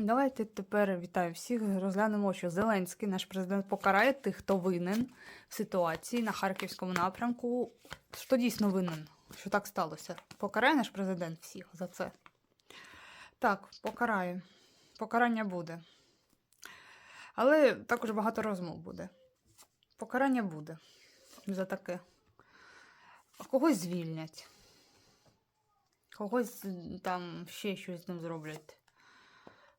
Давайте тепер вітаю всіх. Розглянемо, що Зеленський, наш президент, покарає тих, хто винен в ситуації на харківському напрямку. Що дійсно винен, що так сталося. Покарає наш президент всіх за це. Так, покарає. Покарання буде. Але також багато розмов буде. Покарання буде за таке. Когось звільнять. Когось там ще щось з ним зроблять.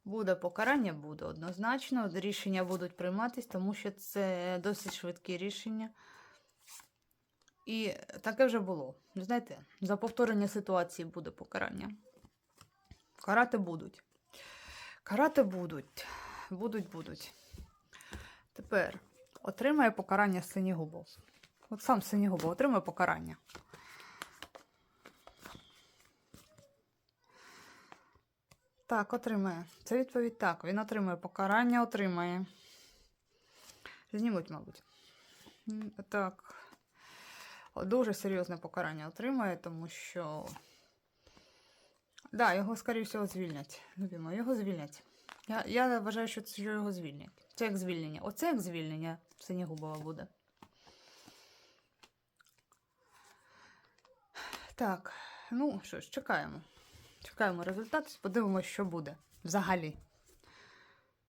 Буде покарання, буде однозначно. Рішення будуть прийматись, тому що це досить швидкі рішення. І таке вже було. Знаєте, за повторення ситуації буде покарання. Карати будуть. Карати будуть. Будуть, будуть. Тепер отримає покарання Синігубов. От сам Синігубов отримає покарання. Так, отримає. Це відповідь так. Він отримує покарання, отримає. Знімуть, мабуть. Так. Дуже серйозне покарання отримає, тому що. Да, його, скоріше звільнять. Любимо, його звільнять. Я, я вважаю, що це його звільнять. Це як звільнення. Оце як звільнення Синігубова буде. Так, ну що ж, чекаємо. Чекаємо результат, подивимося, що буде взагалі.